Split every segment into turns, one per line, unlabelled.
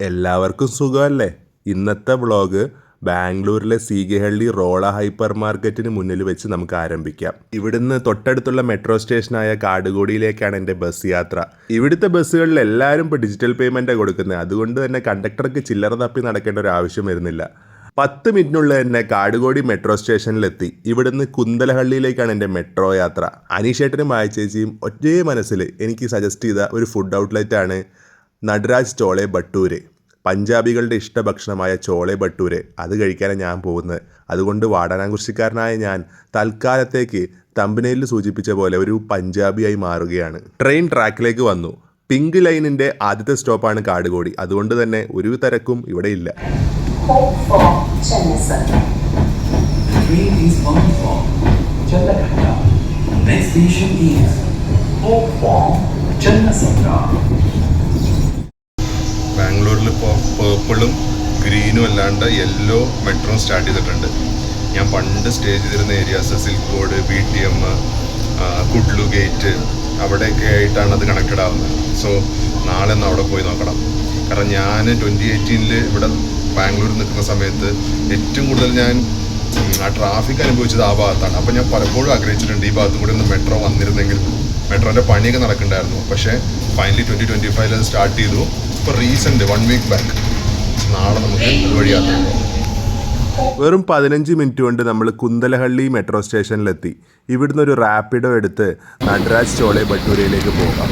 എല്ലാവർക്കും സുഖമല്ലേ? ഇന്നത്തെ വ്ളോഗ് ബാംഗ്ലൂരിലെ സീഗഹള്ളി റോള ഹൈപ്പർ മാർക്കറ്റിന് മുന്നിൽ വെച്ച് നമുക്ക് ആരംഭിക്കാം. ഇവിടുന്ന് തൊട്ടടുത്തുള്ള മെട്രോ സ്റ്റേഷനായ കാടുകോടിയിലേക്കാണ് എന്റെ ബസ് യാത്ര. ഇവിടുത്തെ ബസ്സുകളിൽ എല്ലാവരും ഇപ്പോൾ ഡിജിറ്റൽ പേയ്മെന്റാണ് കൊടുക്കുന്നത് അതുകൊണ്ട് തന്നെ കണ്ടക്ടർക്ക് ചില്ലറ തപ്പി നടക്കേണ്ട ഒരു ആവശ്യം വരുന്നില്ല. പത്ത് മിനിറ്റിനുള്ളിൽ തന്നെ കാടുകോടി മെട്രോ സ്റ്റേഷനിലെത്തി. ഇവിടുന്ന് കുന്തലഹള്ളിയിലേക്കാണ് എന്റെ മെട്രോ യാത്ര. അനീഷേട്ടനും വായിച്ചേച്ചിയും ഒറ്റേ മനസ്സിൽ എനിക്ക് സജസ്റ്റ് ചെയ്ത ഒരു ഫുഡ് ഔട്ട്ലെറ്റാണ് നടരാജ് ചോളെ ബട്ടൂര്. പഞ്ചാബികളുടെ ഇഷ്ടഭക്ഷണമായ ചോളെ ബട്ടൂര്. അത് കഴിക്കാനാണ് ഞാൻ പോകുന്നത്. അതുകൊണ്ട് വാടനാകുറിശിക്കാരനായ ഞാൻ തൽക്കാലത്തേക്ക് തമ്പനയിൽ സൂചിപ്പിച്ച പോലെ ഒരു പഞ്ചാബിയായി മാറുകയാണ്. ട്രെയിൻ ട്രാക്കിലേക്ക് വന്നു. പിങ്ക് ലൈനിന്റെ ആദ്യത്തെ സ്റ്റോപ്പാണ് കാടുകോടി. അതുകൊണ്ട് തന്നെ ഒരു തിരക്കും ഇവിടെ ഇല്ല.
Next station is Hope Channasandra.
ബാംഗ്ലൂരിൽ ഇപ്പോൾ പേർപ്പിളും ഗ്രീനും അല്ലാണ്ട് യെല്ലോ മെട്രോ സ്റ്റാർട്ട് ചെയ്തിട്ടുണ്ട്. ഞാൻ പണ്ട് സ്റ്റേ ചെയ്തിരുന്ന areas silk board B T M Kudlu gate അവിടെയൊക്കെ ആയിട്ടാണ് അത് കണക്റ്റഡ് ആവുന്നത്. സോ നാളെ ഒന്ന് അവിടെ പോയി നോക്കണം. കാരണം ഞാൻ ട്വന്റി എയ്റ്റീനിൽ ഇവിടെ ബാംഗ്ലൂരിൽ നിൽക്കുന്ന സമയത്ത് ഏറ്റവും കൂടുതൽ ഞാൻ ആ ട്രാഫിക് അനുഭവിച്ചത് ആ ഭാഗത്താണ്. അപ്പോൾ ഞാൻ പലപ്പോഴും ആഗ്രഹിച്ചിട്ടുണ്ട് ഈ ഭാഗത്തും കൂടി ഒന്ന് മെട്രോ വന്നിരുന്നെങ്കിൽ മെട്രോന്റെ പണിയൊക്കെ നടക്കുന്നുണ്ടായിരുന്നു പക്ഷേ ഫൈനലി ട്വന്റി ട്വന്റി ഫൈവിൽ അത് സ്റ്റാർട്ട് ചെയ്തു. ഇപ്പോൾ റീസെന്റ് വൺ വീക്ക് ബാക്ക് നാളെ നമുക്ക് യാത്ര വെറും പതിനഞ്ച് മിനിറ്റ് കൊണ്ട് നമ്മൾ കുന്തലഹള്ളി മെട്രോ സ്റ്റേഷനിലെത്തി ഇവിടുന്ന് ഒരു റാപ്പിഡോ എടുത്ത് നടരാജ് ചോളെ ബട്ടൂരയിലേക്ക് പോകാം.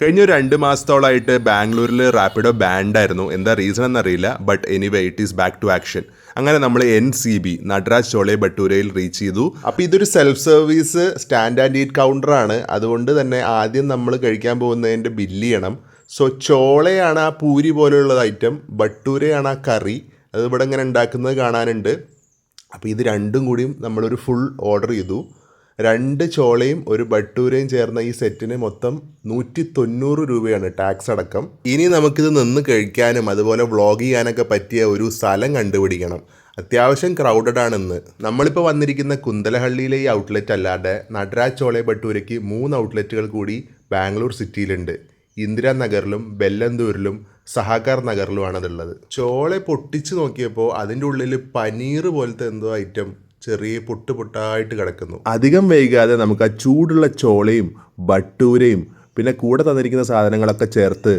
കഴിഞ്ഞ രണ്ട് മാസത്തോളമായിട്ട് ബാംഗ്ലൂരിൽ റാപ്പിഡോ ബാൻഡായിരുന്നു. എന്താ റീസൺ എന്നറിയില്ല but anyway it is back to action അങ്ങനെ നമ്മൾ N C B Nataraj chole ബട്ടൂരയിൽ reach ചെയ്തു. അപ്പോൾ ഇതൊരു self service stand and eat കൗണ്ടറാണ് അതുകൊണ്ട് തന്നെ ആദ്യം നമ്മൾ കഴിക്കാൻ പോകുന്നതിന്റെ ബില്ല് ചെയ്യണം. സോ ചോളയാണ് ആ പൂരി പോലെയുള്ളത് ഐറ്റം ബട്ടൂരയാണ് ആ കറി. അത് ഇവിടെ ഇങ്ങനെ ഉണ്ടാക്കുന്നത് കാണാനുണ്ട്. അപ്പോൾ ഇത് രണ്ടും കൂടിയും നമ്മളൊരു ഫുൾ ഓർഡർ ചെയ്തു. രണ്ട് ചോളയും ഒരു ബട്ടൂരയും ചേർന്ന ഈ സെറ്റിന് മൊത്തം നൂറ്റി തൊണ്ണൂറ് രൂപയാണ് ടാക്സ് അടക്കം. ഇനി നമുക്കിത് നിന്ന് കഴിക്കാനും അതുപോലെ വ്ളോഗ് ചെയ്യാനൊക്കെ പറ്റിയ ഒരു സ്ഥലം കണ്ടുപിടിക്കണം. അത്യാവശ്യം ക്രൗഡഡ് ആണെന്ന്. നമ്മളിപ്പോൾ വന്നിരിക്കുന്ന കുന്തലഹള്ളിയിലെ ഈ ഔട്ട്ലെറ്റ് അല്ലാതെ നടരാജ് ചോളെ ബട്ടൂരയ്ക്ക് മൂന്ന് ഔട്ട്ലെറ്റുകൾ കൂടി ബാംഗ്ലൂർ സിറ്റിയിലുണ്ട്. ഇന്ദിരാനഗറിലും ബെല്ലന്തൂരിലും സഹകാർ നഗറിലുമാണ് അതുള്ളത് ചോളെ പൊട്ടിച്ച് നോക്കിയപ്പോൾ അതിന്റെ ഉള്ളിൽ പനീർ പോലത്തെ എന്തോ ഐറ്റം ചെറിയ പൊട്ട് പൊട്ടായിട്ട് കിടക്കുന്നു. അധികം വൈകാതെ നമുക്ക് ആ ചൂടുള്ള ചോളയും ബട്ടൂരയും പിന്നെ കൂടെ തന്നിരിക്കുന്ന സാധനങ്ങളൊക്കെ ചേർത്ത്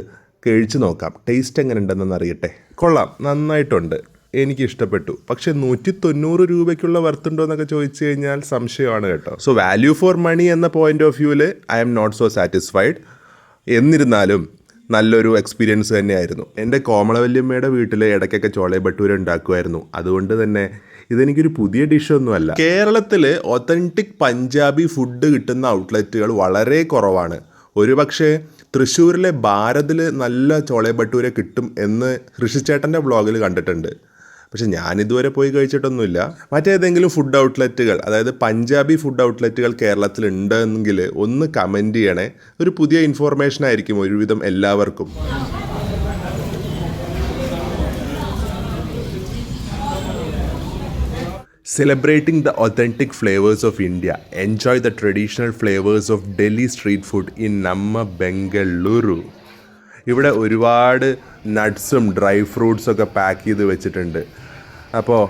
കഴിച്ചു നോക്കാം. ടേസ്റ്റ് എങ്ങനെ ഉണ്ടെന്ന് അറിയട്ടെ. കൊള്ളാം. നന്നായിട്ടുണ്ട്. എനിക്ക് ഇഷ്ടപ്പെട്ടു. പക്ഷെ നൂറ്റി തൊണ്ണൂറ് രൂപയ്ക്കുള്ള വർത്തുണ്ടോ എന്നൊക്കെ ചോദിച്ചു കഴിഞ്ഞാൽ സംശയമാണ് കേട്ടോ. സോ വാല്യൂ ഫോർ മണി എന്ന പോയിന്റ് ഓഫ് വ്യൂവിൽ I M not so satisfied എന്നിരുന്നാലും നല്ലൊരു എക്സ്പീരിയൻസ് തന്നെയായിരുന്നു. എന്റെ കോമളവല്യമ്മയുടെ വീട്ടിൽ ഇടയ്ക്കൊക്കെ ചോളയെ ബട്ടൂര ഉണ്ടാക്കുമായിരുന്നു. അതുകൊണ്ട് തന്നെ ഇതെനിക്കൊരു പുതിയ ഡിഷ് ഡിഷൊന്നുമല്ല കേരളത്തിൽ ഒത്തന്റിക് പഞ്ചാബി ഫുഡ് കിട്ടുന്ന ഔട്ട്ലെറ്റുകൾ വളരെ കുറവാണ്. ഒരുപക്ഷെ തൃശ്ശൂരിലെ ഭാരതിൽ നല്ല ചോളെ ഭട്ടൂരെ കിട്ടും എന്ന് ഋഷിച്ചേട്ടന്റെ വ്ളോഗിൽ കണ്ടിട്ടുണ്ട്. പക്ഷെ ഞാനിതുവരെ പോയി കഴിച്ചിട്ടൊന്നുമില്ല. മറ്റേതെങ്കിലും ഫുഡ് ഔട്ട്ലെറ്റുകൾ അതായത് പഞ്ചാബി ഫുഡ് ഔട്ട്ലെറ്റുകൾ കേരളത്തിൽ ഉണ്ടെങ്കിൽ ഒന്ന് കമന്റ് ചെയ്യണേ. ഒരു പുതിയ ഇൻഫോർമേഷൻ ആയിരിക്കും ഒരുവിധം എല്ലാവർക്കും. Celebrating the authentic flavors of India, enjoy the traditional flavors of Delhi street food in Namma Bengaluru. ഇവിടെ ഒരുപാട് നട്ട്സും ഡ്രൈ ഫ്രൂട്ട്സും ഒക്കെ പാക്ക് ചെയ്ത് വെച്ചിട്ടുണ്ട്. അപ്പോൾ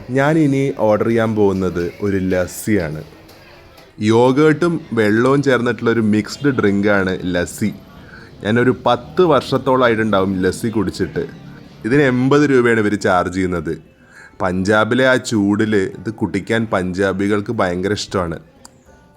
ഇനി ഓർഡർ ചെയ്യാൻ പോകുന്നത് ഒരു ലസ്സിയാണ്. യോഗേർട്ടും വെള്ളവും ചേർന്നിട്ടുള്ള ഒരു മിക്സ്ഡ് ഡ്രിങ്കാണ് ലസ്സി. ഞാനൊരു പത്ത് വർഷത്തോളമായിട്ടുണ്ടാവും ലസ്സി കുടിച്ചിട്ട്. ഇതിന് എൺപത് രൂപയാണ് ഇവർ ചാർജ് ചെയ്യുന്നത്. പഞ്ചാബിലെ ആ ചൂടിൽ ഇത് കുടിക്കാൻ പഞ്ചാബികൾക്ക് ഭയങ്കര ഇഷ്ടമാണ്.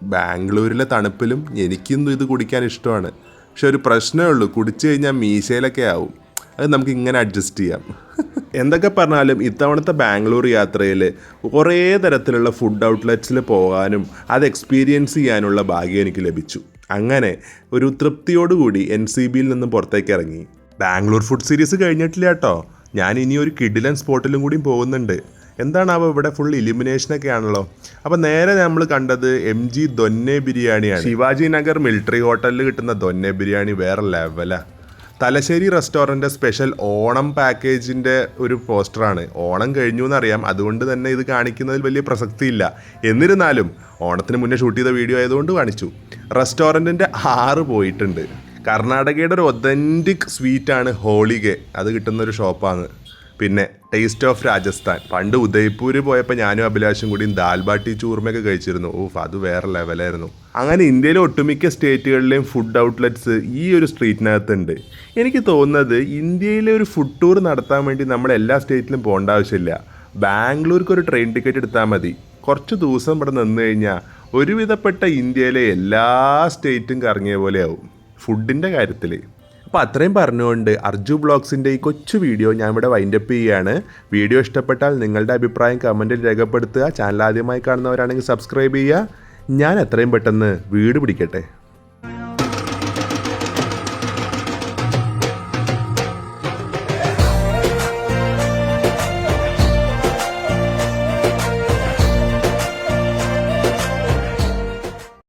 ബാംഗ്ലൂരിലെ തണുപ്പിലും എനിക്കും ഇത് കുടിക്കാൻ ഇഷ്ടമാണ്. പക്ഷെ ഒരു പ്രശ്നമേ ഉള്ളൂ. കുടിച്ചു കഴിഞ്ഞാൽ മീശയിലൊക്കെ ആവും. അത് നമുക്ക് ഇങ്ങനെ അഡ്ജസ്റ്റ് ചെയ്യാം. എന്തൊക്കെ പറഞ്ഞാലും ഇത്തവണത്തെ ബാംഗ്ലൂർ യാത്രയിൽ കുറേ തരത്തിലുള്ള ഫുഡ് ഔട്ട്ലെറ്റ്സിൽ പോകാനും അത് എക്സ്പീരിയൻസ് ചെയ്യാനുള്ള ഭാഗ്യം എനിക്ക് ലഭിച്ചു. അങ്ങനെ ഒരു തൃപ്തിയോടുകൂടി എൻ സി ബിയിൽ നിന്ന് പുറത്തേക്ക് ഇറങ്ങി. ബാംഗ്ലൂർ ഫുഡ് സീരീസ് കഴിഞ്ഞിട്ടില്ല കേട്ടോ. ഞാൻ ഇനി ഒരു കിഡിലൻ സ്പോട്ടിലും കൂടി പോകുന്നുണ്ട്. എന്താണ് അവ ഇവിടെ ഫുൾ ഇലിമിനേഷനൊക്കെ ആണല്ലോ? അപ്പോൾ നേരെ നമ്മൾ കണ്ടത് എം ജി ദൊന്നെ ബിരിയാണിയാണ്. ശിവാജി നഗർ മിലിറ്ററി ഹോട്ടലിൽ കിട്ടുന്ന ദൊന്നെ ബിരിയാണി വേറെ ലെവലാണ് തലശ്ശേരി റെസ്റ്റോറന്റ് സ്പെഷ്യൽ ഓണം പാക്കേജിന്റെ ഒരു പോസ്റ്ററാണ് ഓണം കഴിഞ്ഞു എന്നറിയാം. അതുകൊണ്ട് തന്നെ ഇത് കാണിക്കുന്നതിൽ വലിയ പ്രസക്തിയില്ല. എന്നിരുന്നാലും ഓണത്തിന് മുന്നേ ഷൂട്ട് ചെയ്ത വീഡിയോ ആയതുകൊണ്ട് കാണിച്ചു. റെസ്റ്റോറന്റിന്റെ ആറ് പോയിട്ടുണ്ട്. കർണാടകയുടെ ഒരു ഒതന്റിക് സ്വീറ്റാണ് ഹോളിഗെ അത് കിട്ടുന്ന ഒരു ഷോപ്പാണ് പിന്നെ ടേസ്റ്റ് ഓഫ് രാജസ്ഥാൻ പണ്ട് ഉദയ്പൂർ പോയപ്പോൾ ഞാനും അഭിലാഷും കൂടി ദാൽബാട്ടി ചൂർമയൊക്കെ കഴിച്ചിരുന്നു. ഓഫ് അത് വേറെ ലെവലായിരുന്നു അങ്ങനെ ഇന്ത്യയിലെ ഒട്ടുമിക്ക സ്റ്റേറ്റുകളിലെയും ഫുഡ് ഔട്ട്ലെറ്റ്സ് ഈ ഒരു സ്ട്രീറ്റിനകത്തുണ്ട് എനിക്ക് തോന്നുന്നത് ഇന്ത്യയിലെ ഒരു ഫുഡ് ടൂർ നടത്താൻ വേണ്ടി നമ്മൾ എല്ലാ സ്റ്റേറ്റിലും പോകേണ്ട ആവശ്യമില്ല. ബാംഗ്ലൂർക്ക് ഒരു ട്രെയിൻ ടിക്കറ്റ് എടുത്താൽ മതി. കുറച്ച് ദിവസം ഇവിടെ നിന്ന് കഴിഞ്ഞാൽ ഒരുവിധപ്പെട്ട ഇന്ത്യയിലെ എല്ലാ സ്റ്റേറ്റും കറങ്ങിയ പോലെയാവും ഫുഡിന്റെ കാര്യത്തിൽ അപ്പോൾ അത്രയും പറഞ്ഞുകൊണ്ട് അർജു ബ്ലോഗ്സിന്റെ ഈ കൊച്ചു വീഡിയോ ഞാൻ ഇവിടെ വൈൻഡപ്പ് ചെയ്യുകയാണ് വീഡിയോ ഇഷ്ടപ്പെട്ടാൽ നിങ്ങളുടെ അഭിപ്രായം കമന്റിൽ രേഖപ്പെടുത്തുക. ചാനൽ ആദ്യമായി കാണുന്നവരാണെങ്കിൽ സബ്സ്ക്രൈബ് ചെയ്യുക. ഞാൻ എത്രയും പെട്ടെന്ന് വീട് പിടിക്കട്ടെ.